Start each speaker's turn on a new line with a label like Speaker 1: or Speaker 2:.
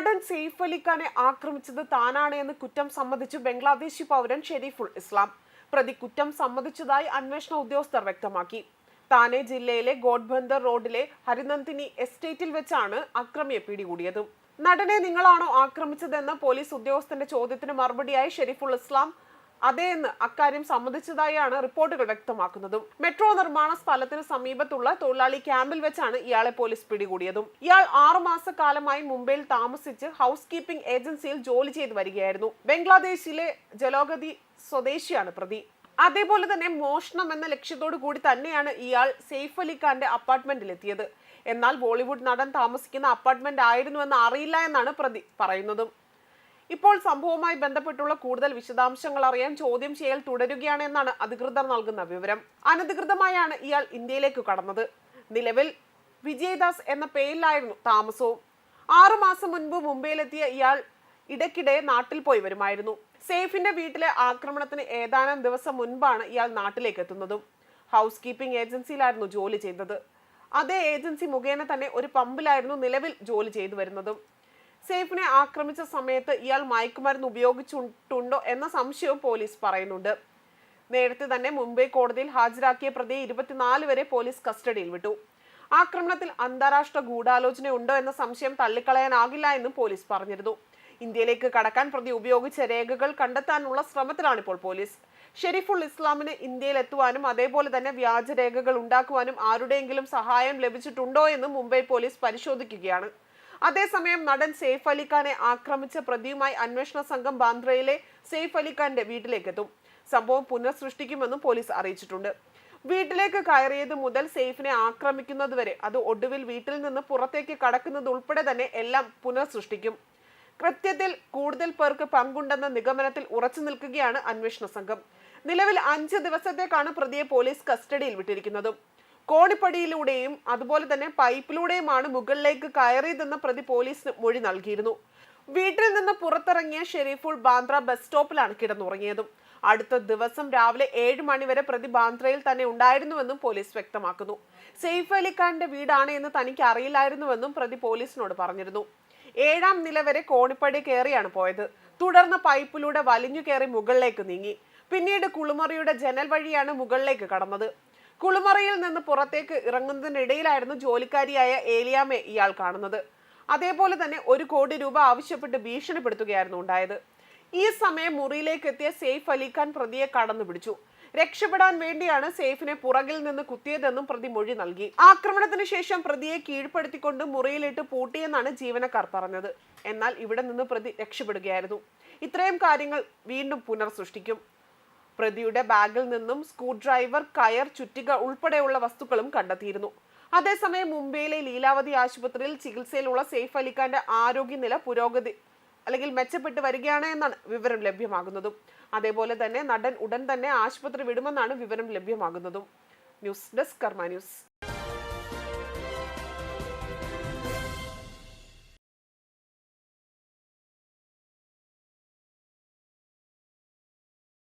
Speaker 1: നടൻ സെയ്ഫ് അലി ഖാനെ ആക്രമിച്ചത് താനാണ് എന്ന് കുറ്റം സമ്മതിച്ചു ബംഗ്ലാദേശി പൗരൻ ഷെരീഫുൾ ഇസ്ലാം. പ്രതി കുറ്റം സമ്മതിച്ചതായി അന്വേഷണ ഉദ്യോഗസ്ഥർ വ്യക്തമാക്കി. താനെ ജില്ലയിലെ ഗോഡ്ബന്ദർ റോഡിലെ ഹരിനന്ദിനി എസ്റ്റേറ്റിൽ വെച്ചാണ് അക്രമിയെ പിടികൂടിയത്. നടനെ നിങ്ങളാണോ ആക്രമിച്ചതെന്ന് പോലീസ് ഉദ്യോഗസ്ഥന്റെ ചോദ്യത്തിന് മറുപടിയായി ഷെരീഫുൾ ഇസ്ലാം അതെ എന്ന് അക്കാര്യം സമ്മതിച്ചതായാണ് റിപ്പോർട്ടുകൾ വ്യക്തമാക്കുന്നതും. മെട്രോ നിർമ്മാണ സ്ഥലത്തിന് സമീപത്തുള്ള തൊഴിലാളി ക്യാമ്പിൽ വെച്ചാണ് ഇയാളെ പോലീസ് പിടികൂടിയതും. ഇയാൾ ആറുമാസ കാലമായി മുംബൈയിൽ താമസിച്ച് ഹൗസ് കീപ്പിംഗ് ഏജൻസിയിൽ ജോലി ചെയ്തു വരികയായിരുന്നു. ബംഗ്ലാദേശിലെ ജലോഗതി സ്വദേശിയാണ് പ്രതി. അതേപോലെ തന്നെ മോഷണം എന്ന ലക്ഷ്യത്തോടു കൂടി തന്നെയാണ് ഇയാൾ സെയ്ഫ് അലി ഖാന്റെ അപ്പാർട്ട്മെന്റിൽ എത്തിയത് എന്നാൽ ബോളിവുഡ് നടൻ താമസിക്കുന്ന അപ്പാർട്ട്മെന്റ് ആയിരുന്നുവെന്ന് അറിയില്ല എന്നാണ് പ്രതി പറയുന്നതും. ഇപ്പോൾ സംഭവവുമായി ബന്ധപ്പെട്ടുള്ള കൂടുതൽ വിശദാംശങ്ങൾ അറിയാൻ ചോദ്യം ചെയ്യൽ തുടരുകയാണ് എന്നാണ് അധികൃതർ നൽകുന്ന വിവരം. അനധികൃതമായാണ് ഇയാൾ ഇന്ത്യയിലേക്ക് കടന്നത്. നിലവിൽ വിജയദാസ് എന്ന പേരിലായിരുന്നു താമസവും. ആറുമാസം മുൻപ് മുംബൈയിലെത്തിയ ഇയാൾ ഇടയ്ക്കിടെ നാട്ടിൽ പോയി വരുമായിരുന്നു. സേഫിന്റെ വീട്ടിലെ ആക്രമണത്തിന് ഏതാനും ദിവസം മുൻപാണ് ഇയാൾ നാട്ടിലേക്ക് എത്തുന്നതും. ഹൗസ് കീപ്പിംഗ് ഏജൻസിയിലായിരുന്നു ജോലി ചെയ്തത്. അതേ ഏജൻസി മുഖേന തന്നെ ഒരു പമ്പിലായിരുന്നു നിലവിൽ ജോലി ചെയ്തു വരുന്നതും. സേഫിനെ ആക്രമിച്ച സമയത്ത് ഇയാൾ മയക്കുമരുന്ന് ഉപയോഗിച്ചിട്ടുണ്ടോ എന്ന സംശയവും പോലീസ് പറയുന്നുണ്ട്. നേരത്തെ തന്നെ മുംബൈ കോടതിയിൽ ഹാജരാക്കിയ പ്രതിയെ ഇരുപത്തിനാല് വരെ പോലീസ് കസ്റ്റഡിയിൽ വിട്ടു. ആക്രമണത്തിൽ അന്താരാഷ്ട്ര ഗൂഢാലോചന ഉണ്ടോ എന്ന സംശയം തള്ളിക്കളയാനാകില്ല എന്നും പോലീസ് പറഞ്ഞിരുന്നു. ഇന്ത്യയിലേക്ക് കടക്കാൻ പ്രതി ഉപയോഗിച്ച രേഖകൾ കണ്ടെത്താനുള്ള ശ്രമത്തിലാണ് ഇപ്പോൾ പോലീസ്. ഷെരീഫുൾ ഇസ്ലാമിന് ഇന്ത്യയിൽ എത്തുവാനും അതേപോലെ തന്നെ വ്യാജരേഖകൾ ഉണ്ടാക്കുവാനും ആരുടെയെങ്കിലും സഹായം ലഭിച്ചിട്ടുണ്ടോ എന്നും മുംബൈ പോലീസ് പരിശോധിക്കുകയാണ്. അതേസമയം നടൻ സെയ്ഫ് അലിഖാനെ ആക്രമിച്ച പ്രതിയുമായി അന്വേഷണ സംഘം ബാന്ദ്രയിലെ സെയ്ഫ് അലിഖാന്റെ വീട്ടിലേക്കെത്തും. സംഭവം പുനഃസൃഷ്ടിക്കുമെന്നും പോലീസ് അറിയിച്ചിട്ടുണ്ട്. വീട്ടിലേക്ക് കയറിയത് മുതൽ സെയ്ഫിനെ ആക്രമിക്കുന്നതുവരെ അത് ഒടുവിൽ വീട്ടിൽ നിന്ന് പുറത്തേക്ക് കടക്കുന്നത് ഉൾപ്പെടെ തന്നെ എല്ലാം പുനഃസൃഷ്ടിക്കും. കൃത്യത്തിൽ കൂടുതൽ പേർക്ക് പങ്കുണ്ടെന്ന നിഗമനത്തിൽ ഉറച്ചു നിൽക്കുകയാണ് അന്വേഷണ സംഘം. നിലവിൽ അഞ്ച് ദിവസത്തേക്കാണ് പ്രതിയെ പോലീസ് കസ്റ്റഡിയിൽ വിട്ടിരിക്കുന്നതും. കോണിപ്പടിയിലൂടെയും അതുപോലെ തന്നെ പൈപ്പിലൂടെയുമാണ് മുകളിലേക്ക് കയറിയതെന്ന് പ്രതി പോലീസിന് മൊഴി നൽകിയിരുന്നു. വീട്ടിൽ നിന്ന് പുറത്തിറങ്ങിയ ഷെരീഫുൾ ബാന്ദ്ര ബസ് സ്റ്റോപ്പിലാണ് കിടന്നുറങ്ങിയതും. അടുത്ത ദിവസം രാവിലെ ഏഴ് മണിവരെ പ്രതി ബാന്ദ്രയിൽ തന്നെ ഉണ്ടായിരുന്നുവെന്നും പോലീസ് വ്യക്തമാക്കുന്നു. സെയ്ഫ് അലിഖാന്റെ വീടാണ് എന്ന് തനിക്ക് അറിയില്ലായിരുന്നുവെന്നും പ്രതി പോലീസിനോട് പറഞ്ഞിരുന്നു. ഏഴാം നില വരെ കോണിപ്പടി കയറിയാണ് പോയത്. തുടർന്ന് പൈപ്പിലൂടെ വലിഞ്ഞു കയറി മുകളിലേക്ക് നീങ്ങി. പിന്നീട് കുളിമുറിയുടെ ജനൽ വഴിയാണ് മുകളിലേക്ക് കടന്നത്. കുളിമുറിയിൽ നിന്ന് പുറത്തേക്ക് ഇറങ്ങുന്നതിനിടയിലായിരുന്നു ജോലിക്കാരിയായ ഏലിയാമെ ഇയാൾ കാണുന്നത്. അതേപോലെ തന്നെ ഒരു കോടി രൂപ ആവശ്യപ്പെട്ട് ഭീഷണിപ്പെടുത്തുകയായിരുന്നു ഉണ്ടായത്. ഈ സമയം മുറിയിലേക്ക് എത്തിയ സെയ്ഫ് അലിഖാൻ പ്രതിയെ കടന്നു പിടിച്ചു. രക്ഷപ്പെടാൻ വേണ്ടിയാണ് സെയ്ഫിനെ പുറകിൽ നിന്ന് കുത്തിയതെന്നും പ്രതി മൊഴി നൽകി. ആക്രമണത്തിന് ശേഷം പ്രതിയെ കീഴ്പ്പെടുത്തിക്കൊണ്ട് മുറിയിലിട്ട് പൂട്ടിയെന്നാണ് ജീവനക്കാർ പറഞ്ഞത്. എന്നാൽ ഇവിടെ നിന്ന് പ്രതി രക്ഷപ്പെടുകയായിരുന്നു. ഇത്രയും കാര്യങ്ങൾ വീണ്ടും പുനർസൃഷ്ടിക്കും. പ്രതിയുടെ ബാഗിൽ നിന്നും സ്ക്രൂ ഡ്രൈവർ കയർ ചുറ്റിക ഉൾപ്പെടെയുള്ള വസ്തുക്കളും കണ്ടെത്തിയിരുന്നു. അതേസമയം മുംബൈയിലെ ലീലാവതി ആശുപത്രിയിൽ ചികിത്സയിലുള്ള സെയ്ഫ് അലിഖാന്റെ ആരോഗ്യനില പുരോഗതി അല്ലെങ്കിൽ മെച്ചപ്പെട്ട് വരികയാണ് എന്നാണ് വിവരം ലഭ്യമാകുന്നതും. അതേപോലെ തന്നെ നടൻ ഉടൻ തന്നെ ആശുപത്രി വിടുമെന്നാണ് വിവരം ലഭ്യമാകുന്നതും. News desk Karma news.